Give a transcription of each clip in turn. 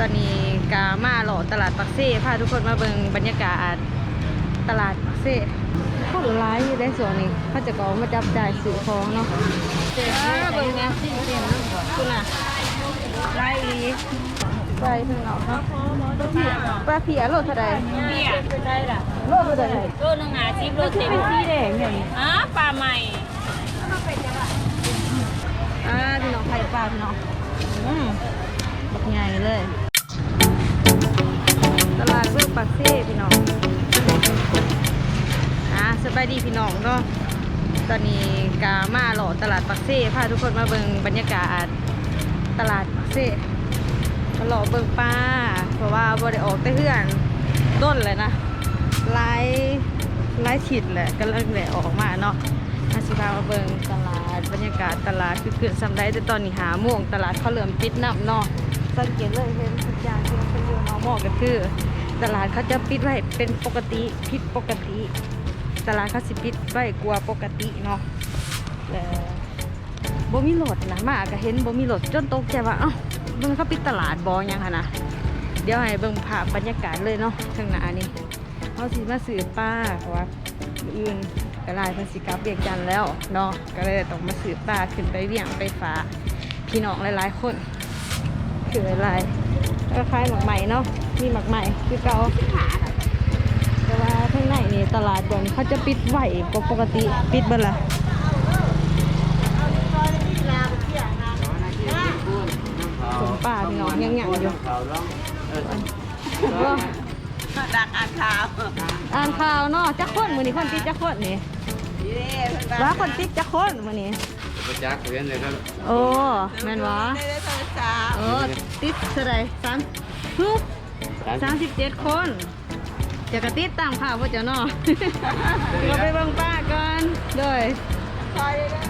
ตอนนี้กามาหล่อตลาดปักเซ่พาทุกคนมาเบิ่งบรรยากาศตลาดปักเซ่คนร้ายอยู่ในส่วนนี้เขาจะก็มาจับจ่ายซื้อของเนาะอ่าเบิ่งเนี่ยคุณน่ะร้ายอีไปถึงเราเนาะปลาเพียโลเท่าใดเบี้ยได้ละโลเท่าใดโลนึงหาชิปโลเต็มเป็นสีแดงเนี่ยนี่อ๋อปลาใหม่อ่าพี่น้องไข่ปลาพี่น้องอืมบักใหญ่เลยตลาดเบือง ปักเซ่พี่น้องอ่าสบายดีพี่น้องเนาะตอนนี้กามาหล่อตลาดปักเซ่พาทุกคนมาเบิ่งบรรยากาศตลาดปักเซ่มาหล่อเบิ่งป้า เพราะว่าบ่ได้ออกแต่เฮือนต้นเลยนะไล่ไล่ฉิดแหละกำลังแหละออกมาเนาะอาสิพามาเบิ่งตลาดบรรยากาศตลาดคือคืนซ้ำได้แต่ตอนนี้หาโมงตลาดเขาเริ่มปิดน้ำเนาะสังเกตเลยเห็นทุกอย่างที่มันเป็นอยู่เนาะหมอกก็คือ ตลาดเขาจะปิดไว้เป็นปกติผิดปกติ ตลาดเขาสิปิดไว้กลัวปกติเนาะแล้วบ่มีรถนะมาก็เห็นบ่มีรถจนตกใจว่าเอ้าเบิ่งเขาปิดตลาดบ่ยังหั่นะเดี๋ยวให้เบิ่งภาพบรรยากาศเลยเนาะข้างหน้านี่เขาสิมาซื้อป้าเพราะว่าอื่นก็ลายเพิ่นสิกับเวียงจันแล้วเนาะก็เลยต้องมาซื้อป้าขึ้นไปเวียงไปฝาพี่น้องหลายๆคนคือหลายๆก็คล้ายหมกใหม่เนาะ มีหมักใหม่คือเก่าแต่ว่าข้างในนี่ตลาดบนเขาจะปิดไหวกว่าปกติปิดเบิดละสมป่าพี่น้องยังหยังอยู่ดักอ่านข่าวอ่านข่าวเนาะจักคนมือนี้คนติดจักคนนี่ว่าคนติดจักคนมือนี้ประจักษ์เรียนเลยครับโอ้แม่นวะได้ได้โทรศัพท์เออติดเท่าไหรสามฮึ สามสิบเจ็ดคนจะกระติดตามข่าวว่าจะเนาะเราไปเบิ่งป้าก่อนเลยคอยได้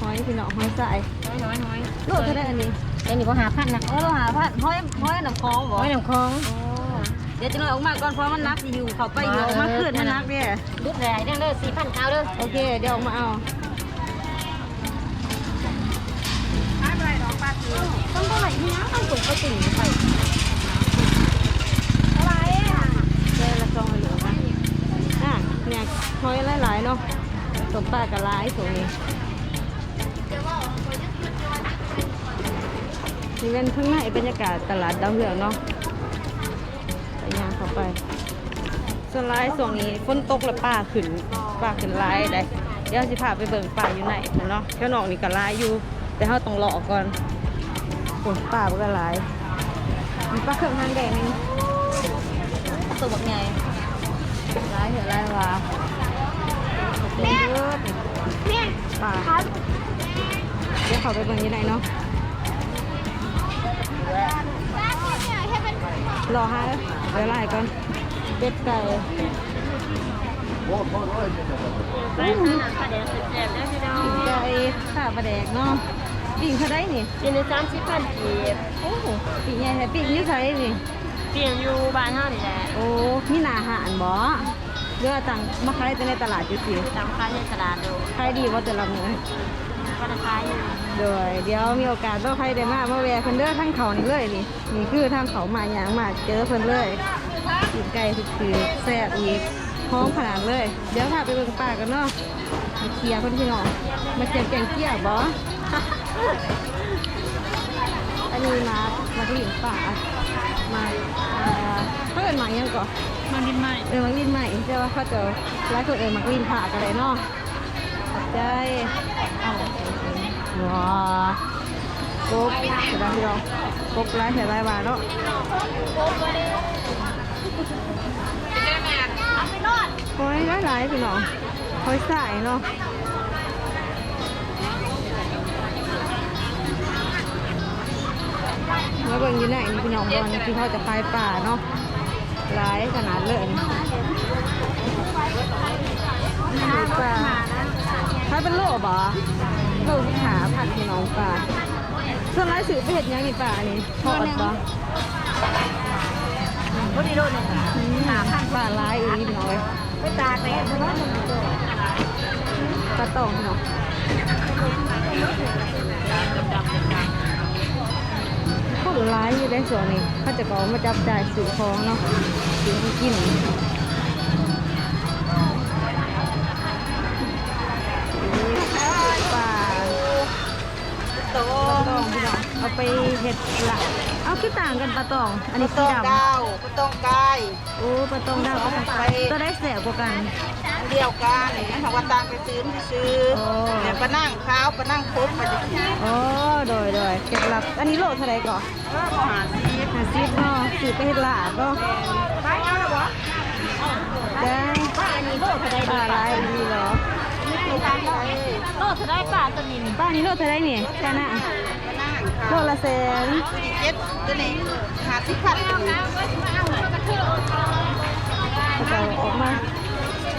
หอยพี่น้องหอยใส่น้อยน้อยน้อยโลเท่าไหรอันนี้เดี๋ยวนี้ก็หาพันนะเออเราหาพันห้อยห้อยน้ำคลองบ่น้อยน้ำคลองเดี๋ยวจะน้อยออกมาก่อนเพราะมันนักอยู่เขาไปอยู่ออกมาขึ้นมันนักเนี่ยรุดแรงเด้อสี่พันเก้าเด้อโอเคเดี๋ยวออกมาเอาต้องเท่าไหร่ที่น้ำต้องสูงก็ติ่งไป เดี๋ยวละซองให้เหลือนะอะเนี่ยห้อยหลายๆเนาะสมปลากับหลายตัวนี้นี่เป็นข้างในบรรยากาศตลาดดาวเรืองเนาะไปย่างเข้าไปส่วนร้ายส่วนนี้ฝนตกแล้วป่าขึ้นป่าขึ้นร้ายได้เดี๋ยวสิพาไปเบิ่งป่าอยู่ไหนเนาะแค่นอกนี่ก็ร้ายอยู่ แต่เราต้องรอก่อนฝนป่าก็ร้ายมีปลาเครื่องทางแดงนี่ตัวบักใหญ่ร้าย เหรอร้ายว่าเต็มเยอะป่าเดี๋ยวเขาไปเบิ่งอยู่ไหนเนาะรอฮะเดี๋ยวไล่ก่อนเป็ดไก่ไปขนาดประเดี๋ยวสุดแจ่มแล้วพี่น้องไก่ข้าวปลาแดกเนาะปิ้งเขาได้นี่เดี๋ยวนี้สามสิบพันกีบโอ้ปิ้งใหญ่แท้ปิ้งอยี่ไสนี่เปลี่ยนอยู่บ้านเท่านี่แหละโอ้มีหนาอาหารบ่ เรือต่างมาขายแต่ในตลาดอยู่สิตามค้าในตลาดดูขายดีว่าแต่ละมื้อก็ราคาอยู่โดยเดี๋ยวมีโอกาสบ่ใครได้มามาแวะเพิ่นเด้อทางเขานี่เลยนี่นี่คือทางเขามาหยางมาเจอเพิ่นเลยกินไก่คือแซ่บอีกหอมขนาดเลย เดี๋ยวพาไปเบิ่งป่ากันเนาะมาเคลียร์เพิ่นพี่น้องมาเจียมแกงเกี้ยบ่ อันนี้มามาที่หลิงป่ามาอ่าเขาเอินหมายังก่อนมันดินใหม่เออมักลินใหม่ใช่ว่าเขาจะร้านคนเอินมักลินผ่ากันเลยเนาะขอบใจเอาว้ากบเดี๋ยวดังพี่น้องกบร้ายเสียรายบาทเนาะโอ้ยร้ายหลายพี่น้องคอยสายเนาะ มาเบิ่งอยู่ไหนนี่พี่น้องบอลที่เขาจะคลายป่าเนาะร้ายขนาดเลยนี่ป่าคล้ายเป็นโลบ่โลที่ขาผัดพี่น้องป่าส่วนร้ายสื่อไปเห็ดหยังนี่ป่านี่ทอดบ่พอดีโลนึงหาผัดป่าร้ายอีนี่พี่น้องเลยไปตากแดดเพราะว่ามันโดนปลาตองพี่น้องคน ร้ายอยู่ได้ส่วนนี้เขาจะก็เอามาจับจ่ายสื่อของเนาะสื่อของกินป่าปลาตองพี่น้องเอาไปเห็ดละ เอาคือต่างกันปลาตอง อันนี้สีต้องดำ ดาวก็ต้องกายโอ้ปลาตองดาวก็ไปตัวได้แสบกว่ากัน อันเดียวกันมันทำว่าต่างไปซื้อที่ซื้อโอ้ แต่ปะนั่งขาวปะนั่งคบไปจะกินโอ้โดยโดยเก็บลับ อันนี้โลเท่าไหรก่อนก็หาซีหาซิปเนาะสื่อไปเห็ดลาบเนาะไปเอาละวะจ้าป้าอันนี้โลเท่าไรปลาลายดีเหรอ ไม่ทำได้โลเท่าไรป้าตัวนี้นี่ป้านี่โลเท่าไหรนี่แค่น่ะ ปะนั่งโลขาวละแสนเจ็ดตัวนี้หาสิพันเขาจะออกมา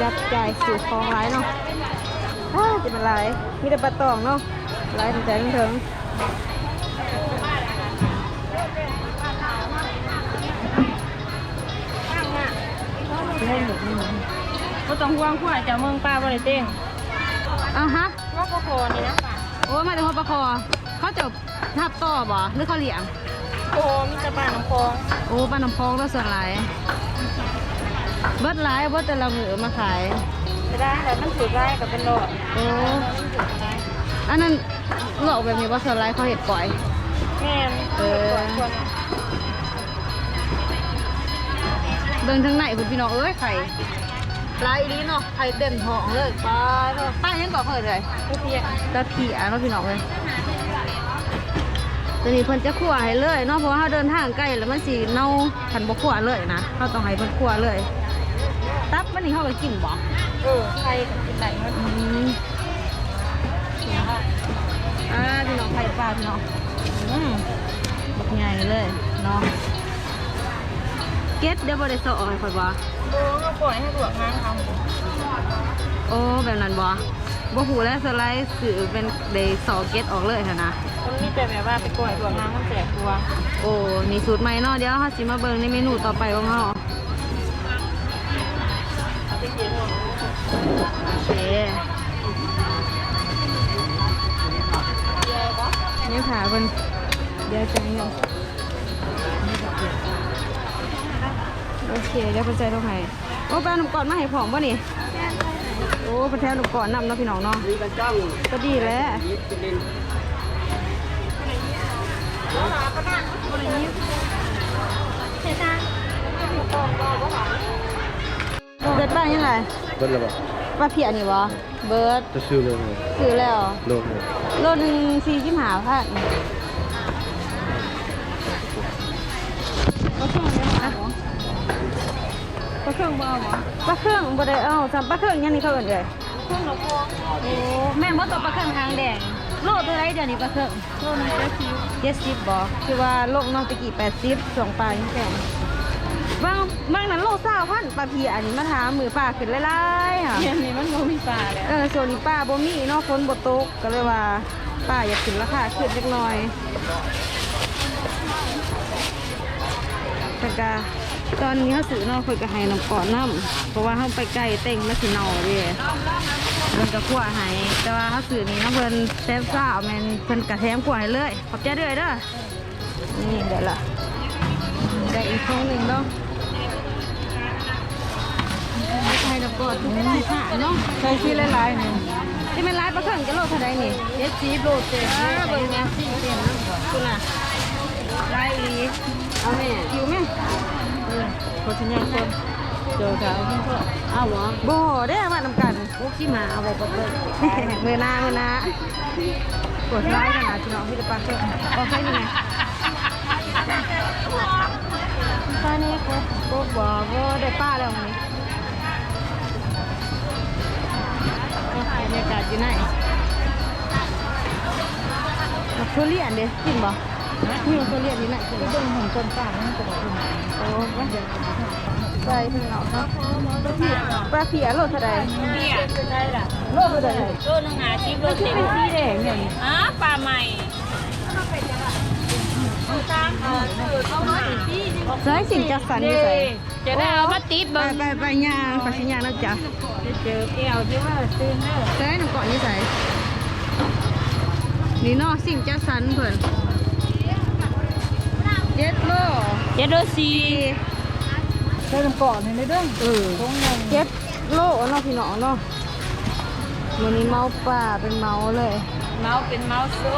จับจ่ายสื่อของร้ายเนาะอ้าวจะเป็นไรมีแต่ปลาตองเนาะร้ายถึงใจถึงก็ต้องห่วงผู้อาจจะเมืองป้าบริเต้งอ้าวฮะว่าก็พอนี่นะป้าโอ้ยมาแต่หัวปลาคอเขาจะ ทับต่อบ่หรือเขาเลี้ยงโอ้มีแต่ป้าน้ำพองโอ้ปลาน้ำพองก็ส่วนหลายเบิดหลายเบิดแต่ละมือมาขายจะได้แต่มันถือได้กับเป็นโลโอ้อันนั้นหลอกแบบนี้ว่าส่วนหลายเขาเห็ดปล่อยแม่นเออควรเบิ่งทางไหนคุณพี่น้องเอ้ยไข่ปลาอีนี้เนาะไข่เต็มท้องเลยปลาเนาะป้ายังก่อเปิดเลยผู้เพียตะเพียเนาะพี่น้องเลย ตัวนี้เพิ่นจะขั่วให้เลยเนาะเพราะว่าเราเดินทางใกล้แล้วมันสิเน่าขันบ่ขั่วเลยนะเขาต้องให้เพิ่นขั่วเลย ตับมันนี่เขาก็กินบ่เออใครกับกินไหนมันอืมอ่าพี่น้องไข่ปลาพี่น้องอืมบักใหญ่เลยเนาะเก็ตเดี๋ยวบ่ได้สอให้ข่อยบ่โอ้ก็ปล่อยให้หลวงงานเขาโอ้แบบนั้นบ่ บ่หูแล้วสไลด์สื่อเป็นเดย์สอเก็ตออกเลยค่ะนะ มันมีแต่แบบว่าไปปล่อยหลวงงานมันแจกตัวโอ้มีสูตรใหม่เนาะเดี๋ยวเฮาสิมาเบิ่งในเมนูต่อไปของเฮาโอเคนี่ค่ะเพิ่นเดี๋ยวจะเงินโอเคเดี๋ยวเพิ่นใจลงให้โอ้แป้งหนุ่มก่อนมาให้ผอมป่ะนี่ โอ้เพิ่นแท้หนุ่มก่อนนำเนาะพี่น้องเนาะก็ดีแล้วเบิร์ดป้ายังไงเบิ้ลระบอกป้าเพียนี่วะเบิร์ดจะซื้อเลยซื้อแล้วโลกเลยโลหนึ่งสี่สิบห้าพันปลาเครื่องยังไง ปลาเครื่องบ่เอาบ่ปลาเครื่องบ่ได้เอาสามปลาเครื่องยังนี่เขาเอิ้นเลยเครื่องหลวงพองโอ้แม่นบ่ตัวปลาเครื่องหางแดง โลเท่าไรเดี๋ยวนี้ปลาเครื่องโลนึงเจ็ดสิบเจ็ดสิบบ่คือว่าโลกนอกตะกี้แปดสิบสองปลายังแข็งบางบางนั้นโลเศร้าพันปลาเพียอันนี้มาถามมือปลาขึ้นหลายๆค่ะเย็นนี้มันโมมีปลาแล้วเออส่วนนี้ป้าบ่มีเนาะฝนบ่ตกก็เลยว่าป้าอยากขึ้นราคาขึ้นเล็กน้อยแต่ก็ ตอนนี้เขาซื้อเนาะเพิ่นก็ให้น้ำก่อนน้ำเพราะว่าเขาไปไกลเต็งมันสิเน่าเด้เพิ่นก็คั่วให้แต่ว่าเขาซื้อนี่เนาะเพิ่นแซ่บซ่าแม่นเพิ่นก็แถมคั่วให้เลย ขอบใจเด้อเด้อนี่เดี๋ยวล่ะได้อีกทงหนึงเนาะให้น้ำก่อนทุกคนค่ะเนาะใช้ที่หลายๆนี่ที่เป็นร้านปลาเข่งจะโลเท่าไรนี่เจ็ดสิบโลเจ็ดอ่าเบิ่งแม่สี่เต็มคุณน่ะลายอีเอาแม่คิวแม่ คนที่ยังคนเจอเขาเพิ่งก็เอาวะบ่ได้ว่านำกันพวกขี้หมาเอาไปก็เลยมือหนามือหนากดไลค์กันนะพี่น้องพี่จะปลาเข่งเอาใครนี่ไงป้านี่ก็ก็บอกว่าได้ป้าแล้วมั้ยบรรยากาศอยู่ไหนมาทุเรียนเด้กินบ่ มีทุเรียนนี่ไหนกินเบิ่งหุ่นคนต่างมันจะบอกคุณโอ้ไปถึงเนาะครับปลาเผียโลเท่าใดเบี้ยได้ละโลเท่าใดโลนึงหาชิปโลเต็มเป็นสีแดงเนี่ยอ๋อปลาใหม่ตามเขายที่ใส่สิ่งจัดสรรอยู่ใส่จะได้เอามาติดบิ้งไปไปยางไปสิย่างแล้วจ้ะจะเจอแก้วที่ว่าซื้อเนอใส่น้ำก่อนนี่ใส่นี่นาะสิ่งจัดสรรเพิ่อน เจ็ดโดสีใส่น้ำเกาะนี่เลยเด้อเออตรงไงเก็บโลเนาะพี่น้องเนาะวันนี้เมาป่าเป็นเมาเลย เมาเป็นเมาโซ่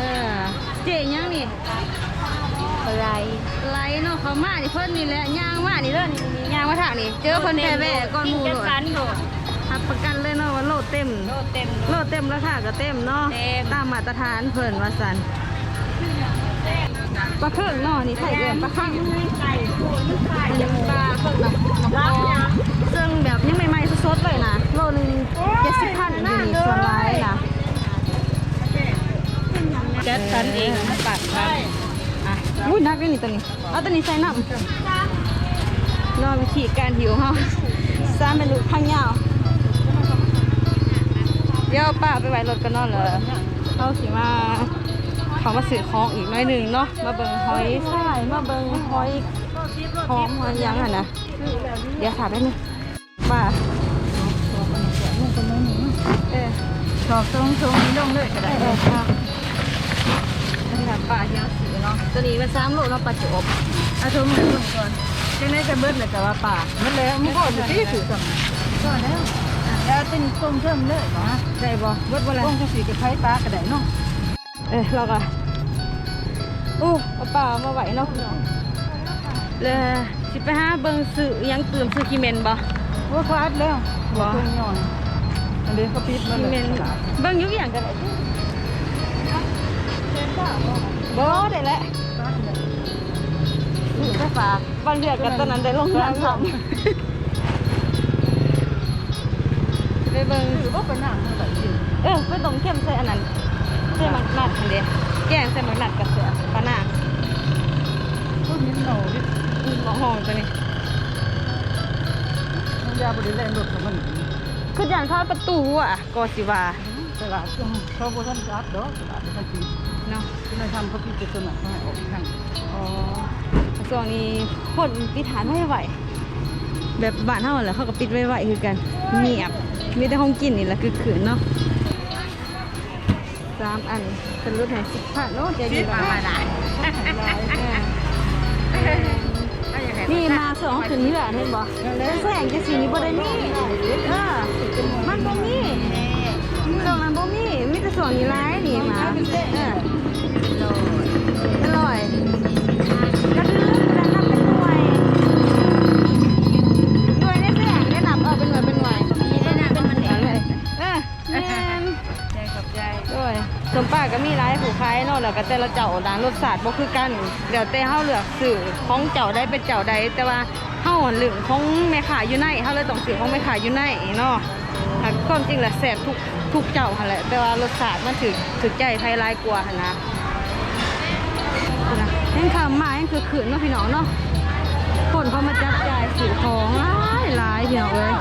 เออเจ๊ยังนี่อะไรไรเนาะเขามานี่เพิ่นนี่แหละย่างมานี่เด้อนี่นี่ย่างมาทางนี่เจอเพิ่นแท้แว่ก่อนหมู่กิโลนดกันโดดรับประกันเลยเนาะว่าโลเต็มโดดเต็ม โลเต็มราคาก็เต็มเนาะเต็มตามมาตรฐานเพิ่นว่าซั่น ปลาเครื่องเนาะนี่ไทยเอื้อมปลาข้างไก่โคนไก่ยังปลาเครื่องแบบน้ำปอซึ่งแบบยังใหม่ๆสดๆเลยนะโลหนึง70พันอยู่นี่ส่วนร้ายนะแก๊สกันเองมาตัดครับอะอุ้ยนักเลยนี่ตัวนี้เอาตัวนี้ใส่น้ำรอวิธีการหิวเฮาซ้ำเป็นลูกพังยาวเดี๋ยวป้าไปไว้รถกันเนอนเลยเขาสิมา เขามาสื่อของอีกหน้อยหนึ่งเนาะมาเบิ่งหอยใช่มาเบิ่งหอยหอมหอยหยังอะนะเดี๋ยวถามแป๊บนึงป้าเออชอบตรงตรงนี้ลงเลยก็เอได้อเออค่ะนี่ค่ะป้าที่เอาสื่อเนาะตัวนี้มันสามโลเนาะปลาจบเอาชมมือลงก่อนจังได๋ก็เบิดเลยแต่ว่าป่ามันแล้วมันก็อยู่ที่ถือกันก็แล้วแล้วเป็นตรงเทิมเลยบ่ฮะได้บ่เบิดบ่ตล่ะรงจังซี่ก็ไผปลาก็ได้เนาะ เอ้ยเราก็อู้เอาเปล่ามาไหวเนาะเลยสิไปหาเบิ่งซื้ออิหยังเติมซื้อกิเมนบ่โอ้คลาดแล้วบ่ตรงย่อนอันนี้เขาปิดมากิเลเมยนเบิ่งอยู่อหย่างกันได้บ่ได้แหละนี่ไฟฟ้าบางเดือนกันตอนนั้นได้ลงน้ำทำไปเบิ่งถือว่าเป็นหนังแบบนี้เออไปตรงเข้มใส่อันนั้น แกงใส่หมักนัดกับเสือปลาหน้าต้นนี้หนูดิอืมหมอหองตัวนี้มันยาบริแรงรถของมันคืออย่างทอดประตูอะกอสิว่าตลาดช่วงเขาโบราณจัดดอกตลาดที่เขากินเนาะที่นายทำเขาพิจารณาให้ออกทางอ๋อช่วงนี้คนปิดฐานไม่ไหวแบบบ้านเฮาแหละเขาก็ปิดไว้ไหวคือกันเงียบมีแต่ห้องกินนี่แหละคือขืนเนาะ สามอันเป็นรุ่นแห่งสิบพันโน้ตจะอยู่ประมาณไหนนี่มาสองถึงนี้แหละเห็นบ่แสงจะสีนี้บ่ได้นี่เออมันบ่มีตรงนั้นบ่มีมีแต่สองนี้ร้ายนี่มาเอออร่อย ใจด้วยสมป้าก็มีร้ายผู้ค้ายเนาะแล้วก็แต่ละเจ้าร้านรสชาติบ่คือกันเดี๋ยวแต่เฮาเลือกซื้อของเจ้าใดเป็นเจ้าใดแต่ว่าเฮาอะเลือของแม่ค้าอยู่ในเฮาเลยต้องซื้อของแม่ค้าอยู่ในเนาะความจริงแหละแซ่บทุกทุกเจ้าหั่นแหละแต่ว่ารสชาติมันถึกถึกใจไผหลายกว่าหั่นะนะยังคำมายังคือขืนเนาะพี่น้องเนาะ คนเขามาจับจ่ายซื้อของหลายหลายพี่น้องเอ้ย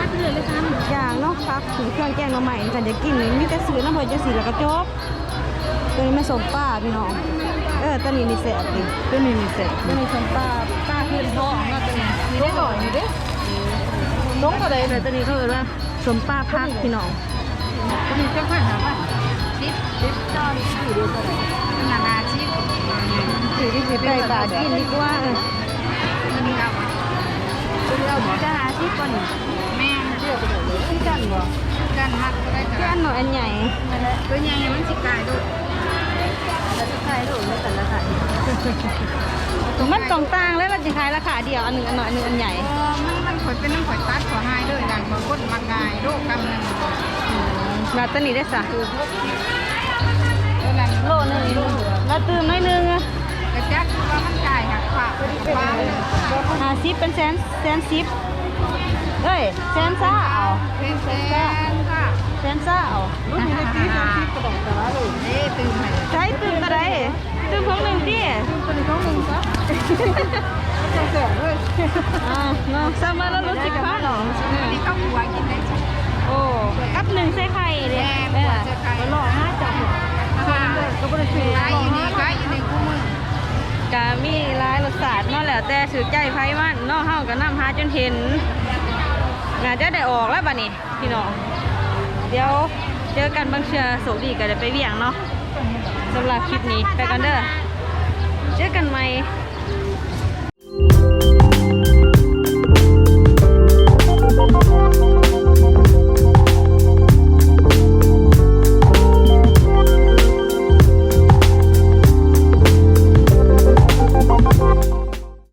อัดเลยเลยครับอย่างเนาะพักถึงเครื่องแกงมาใหม่กันจะกินนี่มีแต่ซื้อน้ำเพิ่นจะสีแล้วก็จบตัวนี้ไม่สมป้าพี่น้องเออตัวนี้นี่แสบดิตัวนี้นี่แสบตัวนี้สมป้าป้าพื้นท้องเนาะตัวนี้นี่ได้หน่อยนี่เด้น้องก็เลยแต่ตัวนี้เขาเรียกว่าสมป้าพักพี่น้องก็มีเจ้าข้าหาว่าชิปเด็กจอนอยู่ด้วยกันนานาชิปถือที่สิไปตากินดีกว่าเออ จะหาที่ก่อนแม่เที่ยวไปไหนเลยที่กันบ่กันมัดก็ได้ที่อันหน่อยอันใหญ่ตัวใหญ่มันสิกายดูแล้วจะขายรูปแล้วแต่ละขายมันตรงต่างแล้วเราจะขายราคาเดียวอันหนึ่งอันหน่อยอันหนึ่งอันใหญ่เออมันมันข่อยเป็นน้ำข่อยตัดขอให้ด้วยดันบางคนมากายโรคกำนึงแล้วตัวนี้ได้สะตัวนั้นโลหนึงแล้วตื่มน้อยหนึงอะกระ จัดว่ามันกายหักขาว่าเลยหาซิปเป็นแสนแสนซิปเอ้ยแสนซ่าเอาเป็นแสนค่ะแสนซ่าเอารุ่นนี้ได้ที่ที่กระบอกแต่ละเลยเอ๊ะตื่นไหมใช้ตื่นกระไดตื่นพวงหนึ่งที่คนนี้เขาหนึ่งซะจะเสียเลยอ่าเนาะสามารถแล้วรถสิบพันเหรอนี่ข้าวหัวกินได้ใช่โอ้กับหนึ่งใส่ไข่เด้แม่เอหัวอเจอใครหล่อห้าจับหัวก็ไม่ได้ช่วยขายอยู่นี่ขายอยู่ในคู่มือก ก็มีร้ายรสศาสตร์นาะแล้วแต่ถือใจไพ่มันเนาะเฮาก็น้ำหาจนเห็นงานจะได้ออกแล้วบัดนี่พี่น้องเดี๋ยวเจอกันบางเชือสุกดีก็ได้ไปเวียงเนาะสำหรับคลิปนี้ไปกันเด้อเจอกันใหม่